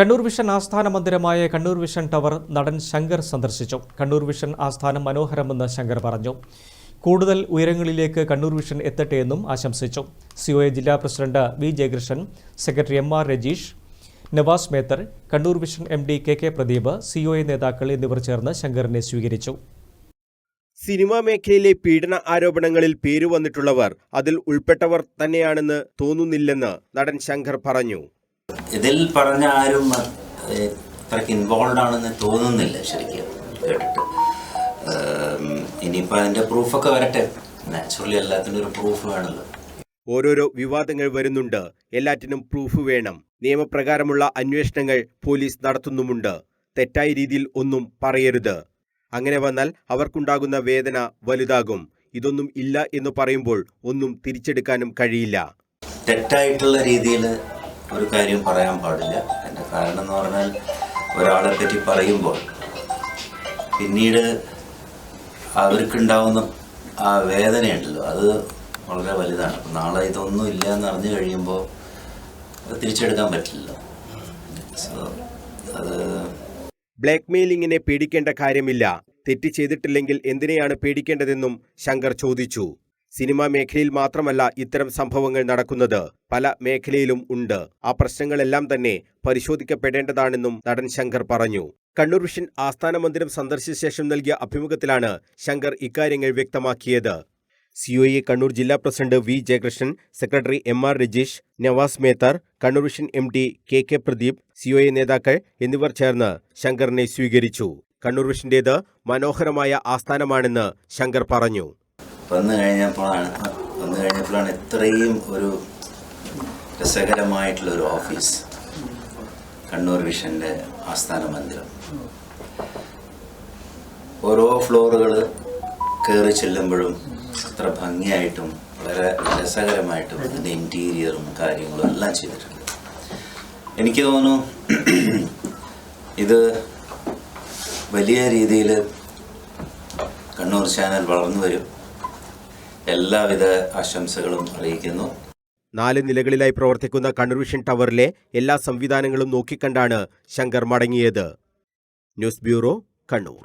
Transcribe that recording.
Kannur vision ആസ്ഥാന മന്ദിരമായ Kannur vision tower നടൻ ശങ്കർ സന്ദർശിച്ചു. കണ്ണൂർ വിഷൻ ആസ്ഥാനം മനോഹരമെന്ന് ശങ്കർ പറഞ്ഞു. കൂടുതൽ ഉയരങ്ങളിലേക്ക് കണ്ണൂർ വിഷൻ എത്തട്ടെ എന്നും ആശംസിച്ചു. എ ജില്ലാ president V Jayakrishnan secretary M R Rajeesh Navas Methar Kannur vision M D K K Pradeep COA നേതാക്കൾ എന്നിവർ ചേർന്ന് ശങ്കറിനെ സ്വീകരിച്ചു. സിനിമാ മേഖലയിലെ പീഡന ആരോപണങ്ങളിൽ പേരു വന്നിട്ടുള്ളവർ അതിൽ ഉൾപ്പെട്ടവർ തന്നെയാണെന്ന് തോന്നുന്നില്ലെന്ന് നടൻ ശങ്കർ പറഞ്ഞു. ഇതിൽ പറഞ്ഞ ആരും അത്രയ്ക്ക് ഇൻവോൾവ് ആണെന്ന് തോന്നുന്നില്ല ശരിക്കും. കേട്ടിട്ട്. ഇനിയിപ്പോൾ അതിന്റെ പ്രൂഫൊക്കെ വരട്ടെ. നാച്ചുറലി എല്ലാത്തിനും ഒരു പ്രൂഫ് വേണമല്ലോ ഓരോരോ വിവാദങ്ങൾ വരുന്നുണ്ട്. എല്ലാറ്റിനും പ്രൂഫ് വേണം. നിയമപ്രകാരമുള്ള അന്വേഷണങ്ങൾ പോലീസ് നടത്തുന്നുമുണ്ട്. തെറ്റായ രീതിയിൽ ഒന്നും പറയരുത്. അങ്ങനെ വന്നാൽ അവർക്കുണ്ടാകുന്ന വേദന വലുതാകും. ഇതൊന്നും ഇല്ല എന്ന് പറയുമ്പോൾ ഒന്നും തിരിച്ചെടുക്കാനും കഴിയില്ല. തെറ്റായിട്ടുള്ള രീതിയിൽ ഒരു കാര്യം പറയാൻ പാടില്ല. അതിന്റെ കാരണം എന്ന് പറഞ്ഞാൽ ഒരാളെ പറ്റി പറയുമ്പോൾ പിന്നീട് അവർക്കുണ്ടാവുന്ന ആ വേദനയുണ്ടല്ലോ അത് വളരെ വലുതാണ്. അപ്പം നാളെ ഇതൊന്നും ഇല്ല എന്ന് അറിഞ്ഞു കഴിയുമ്പോൾ അത് തിരിച്ചെടുക്കാൻ പറ്റില്ലല്ലോ. സോ അത് ബ്ലാക്ക് മെയിലിങ്ങിനെ പേടിക്കേണ്ട കാര്യമില്ല. തെറ്റ് ചെയ്തിട്ടില്ലെങ്കിൽ എന്തിനെയാണ് പേടിക്കേണ്ടതെന്നും ശങ്കർ ചോദിച്ചു. സിനിമാ മേഖലയിൽ മാത്രമല്ല ഇത്തരം സംഭവങ്ങൾ നടക്കുന്നത് പല മേഖലയിലും ഉണ്ട്. ആ പ്രശ്നങ്ങളെല്ലാം തന്നെ പരിശോധിക്കപ്പെടേണ്ടതാണെന്നും നടൻ ശങ്കർ പറഞ്ഞു. കണ്ണൂർ വിഷൻ ആസ്ഥാന മന്ദിരം സന്ദർശിച്ച ശേഷം നൽകിയ അഭിമുഖത്തിലാണ് ശങ്കർ ഇക്കാര്യങ്ങൾ വ്യക്തമാക്കിയത്. സിഒഇ കണ്ണൂർ ജില്ലാ president V Jayakrishnan secretary M R Rajeesh Navas Methar Kannur vision M D K K Pradeep COA നേതാക്കൾ എന്നിവർ ചേർന്ന് ശങ്കറിനെ സ്വീകരിച്ചു. കണ്ണൂർ വിഷന്റേത് മനോഹരമായ ആസ്ഥാനമാണെന്ന് ശങ്കർ പറഞ്ഞു. വന്നു കഴിഞ്ഞപ്പോഴാണ് വന്നു കഴിഞ്ഞപ്പോഴാണ് ഇത്രയും ഒരു രസകരമായിട്ടുള്ള ഒരു ഓഫീസ്. കണ്ണൂർ വിഷന്റെ ആസ്ഥാന മന്ദിരം. ഓരോ ഫ്ലോറുകൾ കയറി ചെല്ലുമ്പോഴും അത്ര ഭംഗിയായിട്ടും വളരെ രസകരമായിട്ടും അതിന്റെ ഇന്റീരിയറും കാര്യങ്ങളും എല്ലാം ചെയ്തിട്ടുണ്ട്. എനിക്ക് തോന്നുന്നു ഇത് വലിയ രീതിയിൽ കണ്ണൂർ ചാനൽ വളർന്നു വരും. എല്ലാവിധ ആശംസകളും അറിയിക്കുന്നു. നാല് നിലകളിലായി പ്രവർത്തിക്കുന്ന കണ്ണൂർ വിഷൻ ടവറിലെ എല്ലാ സംവിധാനങ്ങളും നോക്കിക്കണ്ടാണ് ശങ്കർ മടങ്ങിയത്. News bureau Kannur.